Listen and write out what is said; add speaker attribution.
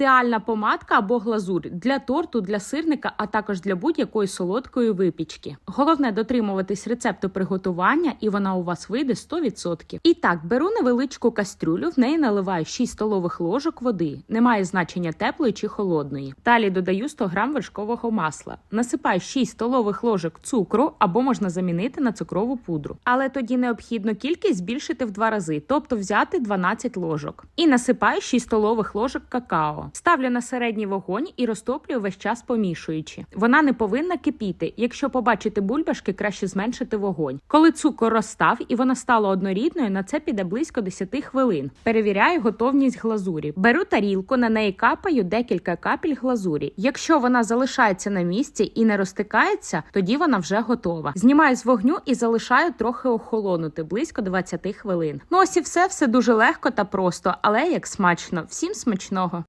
Speaker 1: ідеальна помадка або глазурь для торту, для сирника, а також для будь-якої солодкої випічки. Головне дотримуватись рецепту приготування, і вона у вас вийде 100%. І так, беру невеличку кастрюлю, в неї наливаю 6 столових ложок води. Немає значення теплої чи холодної. Далі додаю 100 грам вершкового масла. Насипаю 6 столових ложок цукру або можна замінити на цукрову пудру. Але тоді необхідно кількість збільшити в два рази, тобто взяти 12 ложок. І насипаю 6 столових ложок какао. Ставлю на середній вогонь і розтоплюю весь час помішуючи. Вона не повинна кипіти. Якщо побачите бульбашки, краще зменшити вогонь. Коли цукор розстав і вона стала однорідною, на це піде близько 10 хвилин. Перевіряю готовність глазурі. Беру тарілку, на неї капаю декілька капель глазурі. Якщо вона залишається на місці і не розтикається, тоді вона вже готова. Знімаю з вогню і залишаю трохи охолонути близько 20 хвилин. Ну ось і все, все дуже легко та просто, але як смачно. Всім смачного!